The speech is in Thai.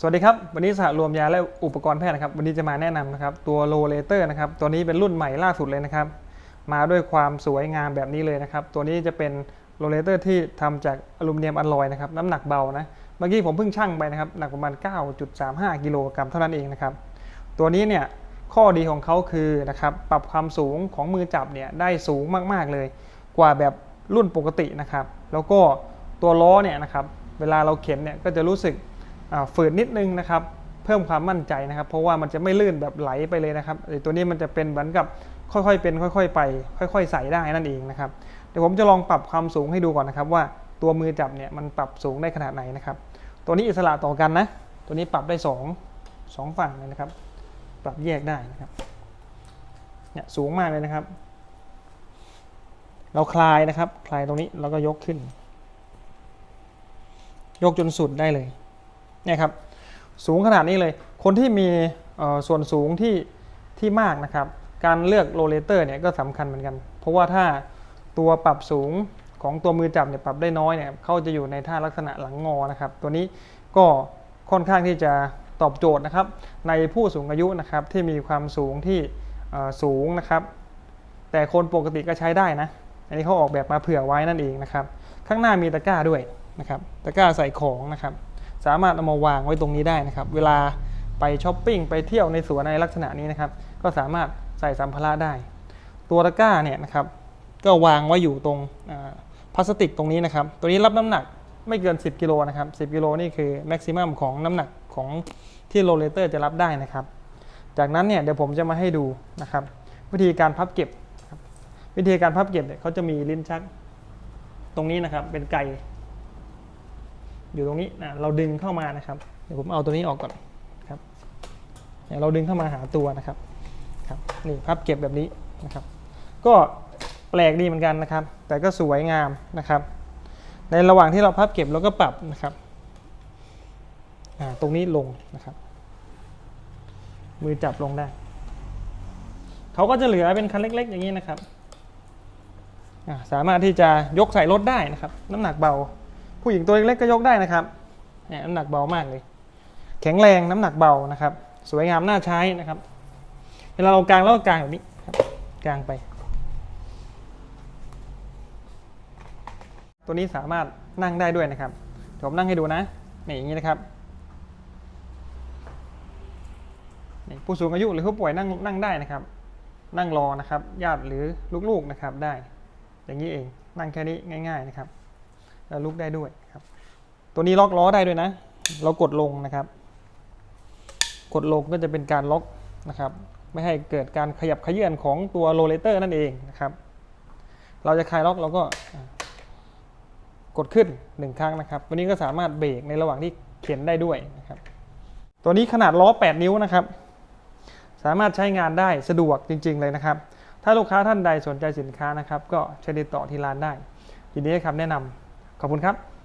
สวัสดีครับ วันนี้สหรวมยาและอุปกรณ์แพทย์นะครับ วันนี้จะมาแนะนำนะครับ ตัวโลเลเตอร์นะครับ ตัวนี้เป็นรุ่นใหม่ล่าสุดเลยนะครับ มาด้วยความสวยงามแบบนี้เลยนะครับ ตัวนี้จะเป็นโลเลเตอร์ที่ทำจากอลูมิเนียมอลลอยนะครับ น้ำหนักเบานะ เมื่อกี้ผมเพิ่งชั่งไปนะครับ หนักประมาณ 9.35 กิโลกรัมเท่านั้นเองนะครับ ตัวนี้เนี่ย ข้อดีของเขาคือนะครับ ปรับความสูงของมือจับเนี่ยได้สูงมากๆเลย กว่าแบบรุ่นปกตินะครับ แล้วก็ตัวล้อเนี่ยนะครับ เวลาเราเข็นเนี่ยก็จะรู้สึก ฝืดนิดนึงนะครับ เพิ่มความมั่นใจนะครับ เพราะว่ามันจะไม่ลื่นแบบไหลไปเลยนะครับไอ้ตัวนี้มันจะเป็นเหมือนกับค่อยๆเป็น ค่อย ๆ ไป ค่อย ๆ ใส่ได้นั่นเองนะครับเดี๋ยวผมจะลองปรับความสูงให้ดูก่อนนะครับ ว่าตัวมือจับเนี่ยมันปรับสูงได้ขนาดไหนนะครับ ตัวนี้อิสระต่อกันนะ ตัวนี้ปรับได้สองสองฝั่งเลยนะครับ ปรับแยกได้นะครับเนี่ยสูงมากเลยนะครับ เราคลายนะครับ คลายตรงนี้แล้วก็ยกขึ้น ยกจนสุดได้เลย เนี่ยครับสูงขนาดนี้เลย คนที่มีส่วนสูงที่ที่มากนะครับ การเลือกโรเลเตอร์เนี่ยก็สำคัญเหมือนกัน เพราะว่าถ้าตัวปรับสูงของตัวมือจับเนี่ยปรับได้น้อยเนี่ยเขาจะอยู่ในท่าลักษณะหลังงอนะครับ ตัวนี้ก็ค่อนข้างที่จะตอบโจทย์นะครับ ในผู้สูงอายุนะครับที่มีความสูงที่สูงนะครับ แต่คนปกติก็ใช้ได้นะอันนี้เขาออกแบบมาเผื่อไว้นั่นเองนะครับ ข้างหน้ามีตะกร้าด้วยนะครับ ตะกร้าใส่ของนะครับ สามารถเอามาวางไว้ตรงนี้ได้นะครับ เวลาไปช้อปปิ้งไปเที่ยวในสวนในลักษณะนี้นะครับ ก็สามารถใส่สัมภาระได้ ตัวตะกร้าเนี่ยนะครับ ก็วางไว้อยู่ตรงพลาสติกตรงนี้นะครับ ตัวนี้รับน้ำหนักไม่เกิน 10กิโลนะครับ10กิโลนี่คือแม็กซิมัมของน้ำหนักของที่โรเลเตอร์จะรับได้นะครับ จากนั้นเนี่ยเดี๋ยวผมจะมาให้ดูนะครับ วิธีการพับเก็บนะครับวิธีการพับเก็บเนี่ยเขาจะมีลิ้นชักตรงนี้นะครับเป็นไก่ อยู่ตรงนี้นะเราดึงเข้ามานะครับ เดี๋ยวผมเอาตัวนี้ออกก่อนครับเนี่ยเราดึงเข้ามาหาตัวนะครับครับนี่พับเก็บแบบนี้นะครับ ก็แปลกดีเหมือนกันนะครับ แต่ก็สวยงามนะครับ ในระหว่างที่เราพับเก็บเราก็ปรับนะครับอ่าตรงนี้ลงนะครับ มือจับลงได้เขาก็จะเหลือเป็นคันเล็ก ๆ อย่างนี้นะครับสามารถที่จะยกใส่รถได้นะครับ น้ำหนักเบา ผู้หญิงตัวเล็กๆก็ยกได้นะครับเนี่ยน้ำหนักเบามากเลย แข็งแรงน้ำหนักเบานะครับ สวยงามน่าใช้นะครับ เวลาเรากางแล้วก็กางแบบนี้ครับกางไป ตัวนี้สามารถนั่งได้ด้วยนะครับผมนั่งให้ดูนะนี่อย่างนี้นะครับนี่ผู้สูงอายุหรือผู้ป่วยนั่งนั่งได้นะครับ นั่งรอนะครับ ญาติหรือลูกๆนะครับได้ อย่างนี้เองนั่งแค่นี้ง่าย ๆนะครับ ล้วลุกได้ด้วยครับ ตัวนี้ล็อกล้อได้ด้วยนะ เรากดลงนะครับ กดลงก็จะเป็นการล็อกนะครับ ไม่ให้เกิดการขยับขยื่อนของตัวโรเลเตอร์นั่นเองนะครับ เราจะคลายล็อกเราก็กดขึ้นหนึ่งครั้งนะครับ ตัวนี้ก็สามารถเบรกในระหว่างที่เข็นได้ด้วยนะครับ ตัวนี้ขนาดล้อ 8 นิ้วนะครับ สามารถใช้งานได้สะดวกจริง ๆ เลยนะครับ ถ้าลูกค้าท่านใดสนใจสินค้านะครับ ก็เชิญติดต่อที่ร้านได้ยินดีให้คำแนะนำ ขอบคุณครับ